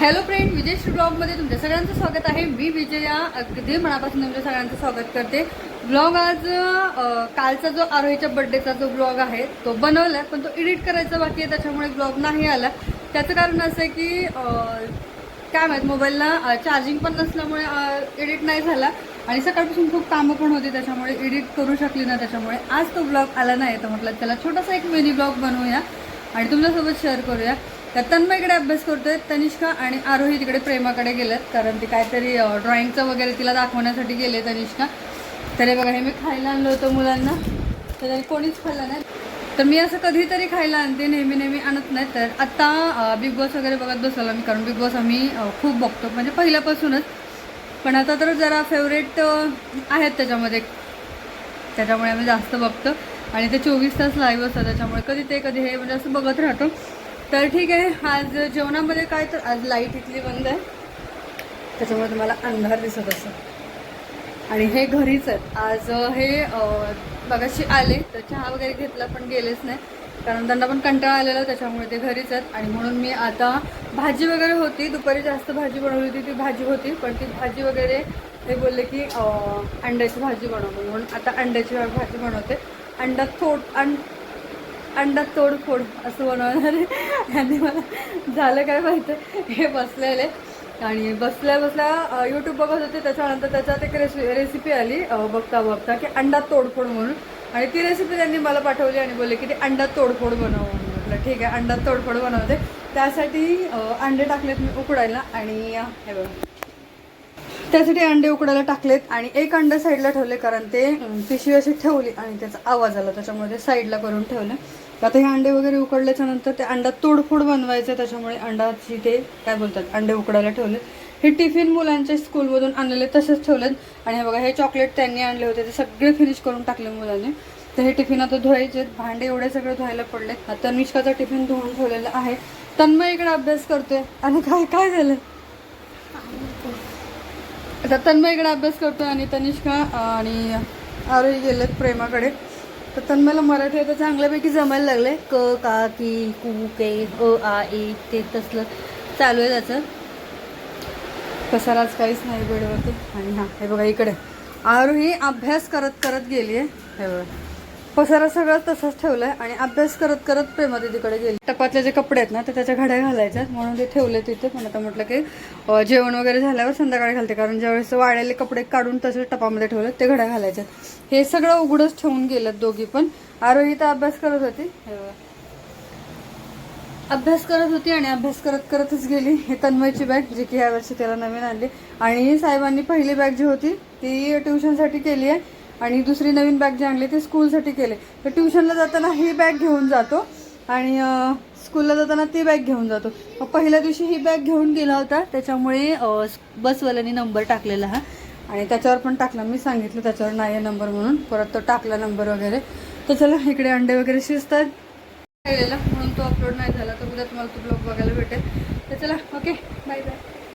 Hello friend विजय ब्लॉगमध्ये तुमच्या सगळ्यांचं स्वागत आहे. मी विजया अगदी मनापासून तुमच्या सगळ्यांचं स्वागत करते. ब्लॉग आज कालचा जो आरोहीच्या बर्थडेचा जो ब्लॉग आहे तो बनवला पण तो एडिट करायचा बाकी आहे त्याच्यामुळे ब्लॉग नाही आला. त्याचं कारण असं आहे की काय माहीत मोबाईलला चार्जिंग पण नसल्यामुळे एडिट नाही झाला. आणि सकाळपासून खूप कामं पण होती त्याच्यामुळे एडिट करू शकली ना त्याच्यामुळे आज तो ब्लॉग आला नाही. तर म्हटलं त्याला छोटासा एक मिनी ब्लॉग बनवूया आणि तुमच्यासोबत शेअर करूया. तर तन्मयकडे अभ्यास करतोय तनिष्का आणि आरोही तिकडे प्रेमाकडे गेलेत कारण ते काहीतरी ड्रॉइंगचं वगैरे तिला दाखवण्यासाठी गेले तनिष्का. तर हे बघा हे मी खायला आणलं होतं मुलांना. तर कोणीच खाल्लं नाही. तर मी असं कधीतरी खायला आणते नेहमी नेहमी आणत नाही. तर आत्ता बिग बॉस वगैरे बघत बसवला मी कारण बिग बॉस आम्ही खूप बघतो. म्हणजे पहिल्यापासूनच. पण आता तर जरा फेवरेट आहेत त्याच्यामध्ये. त्याच्यामुळे आम्ही जास्त बघतो. आणि ते चोवीस तास लाईव्ह असतं त्याच्यामुळे कधी ते कधी हे म्हणजे असं बघत राहतो. तर ठीक आहे आज जेवणामध्ये काय तर आज लाइट इथली बंद आहे. त्याच्यामुळे तुम्हाला अंधार दिसत असं आणि हे घरीच आहेत. आज हे बघाशी आले तर चहा वगैरे घेतला पण गेलेच नाही. कारण त्यांना पण कंटाळा आलेला त्याच्यामुळे ते घरीच आहेत. आणि म्हणून मी आता भाजी वगैरे होती. दुपारी जास्त भाजी बनवली होती ती भाजी होती. पण ती भाजी वगैरे ते बोलले की अंड्याची भाजी बनवतो म्हणून आता अंड्याची भाजी बनवते. अंडा थोड अंड अंडा तोडफोड असं बनवणार आहे. आणि मला झालं काय माहिती? हे बसलेले. आणि बसल्या बसल्या यूट्यूब बघत होते. त्याच्यानंतर त्याच्यात एक रेसि रेसिपी आली बघता बघता की अंडा तोडफोड म्हणून. आणि ती रेसिपी त्यांनी मला पाठवली आणि बोलले की ते अंडा तोडफोड बनव म्हटलं. ठीक आहे अंडा तोडफोड बनवते. त्यासाठी अंडे टाकलेत मी उकडायला आणि हे बघा. त्यासाठी अंडे उकडायला टाकलेत आणि एक अंडा साईडला ठेवले कारण ते पिशवी अशी ठेवली आणि त्याचा आवाज आला. त्याच्यामुळे ते साईडला करून ठेवलं. आता हे अंडे वगैरे उकडल्याच्या नंतर ते अंडा तोडफोड बनवायचं त्याच्यामुळे अंडाची ते काय बोलतात अंडे उकडायला ठेवले हे टिफिन मुलांच्या स्कूलमधून आणलेले तसेच ठेवलेत. आणि हे बघा हे चॉकलेट त्यांनी आणले होते ते सगळे फिनिश करून टाकले मुलांनी. तर हे टिफिन आता धुवायचे भांडे एवढे सगळे धुवायला पडले आता तनिष्काचा टिफिन धुवून ठेवलेला आहे. तन्मय इकडे अभ्यास करतोय. आणि काय काय झालं? आता तन्मय इकडे अभ्यास करतो आणि तनिष्का आणि आरोही गेलेत प्रेमाकडे. तर तन्मयला मराठी आता चांगल्यापैकी जमायला लागले क का की कु के अ आ ए ते तसलं चालू आहे त्याचं. कसालाच काहीच नाही बेडवरती आणि हां हे बघा इकडे. आरोही अभ्यास करत करत गेली आहे हे बघा. पसारा सगळं तसंच ठेवलं आहे आणि अभ्यास करत करत प्रेमा तिकडे गेली. टपातले जे कपडे आहेत ना ते त्याच्या घड्या घालायच्या. म्हणून ते ठेवले तिथे. पण आता म्हटलं की जेवण वगैरे झाल्यावर संध्याकाळी घालते. कारण ज्यावेळेस वाळलेले कपडे काढून तसे टपामध्ये ठेवले ते घड्या घालायच्या. आहेत. हे सगळं उघडच ठेवून गेलं दोघी पण. आरोही तर अभ्यास करत होती. अभ्यास करत होती आणि अभ्यास करत करतच गेली. हे तन्मयची बॅग जी की यावर्षी त्याला नवीन आणली. आणि साहेबांनी पहिली बॅग जी होती ती ट्युशनसाठी केली आहे. आणि दुसरी नवीन बॅग जी आणली ती स्कूलसाठी केले. तर ट्युशनला जाताना ही बॅग घेऊन जातो आणि स्कूलला जाताना ती बॅग घेऊन जातो. मग पहिल्या दिवशी ही बॅग घेऊन गेला होता त्याच्यामुळे बसवाल्यानी बसवाल्याने नंबर टाकलेला हा. आणि त्याच्यावर पण टाकला. मी सांगितलं त्याच्यावर नाही आहे नंबर म्हणून. परत तो टाकला नंबर वगैरे. तर चला इकडे अंडे वगैरे शिजतात. राहिलेला. म्हणून तो अपलोड नाही झाला. तर उद्या तुम्हाला तो ब्लॉग बघायला भेटेल. तर चला ओके बाय बाय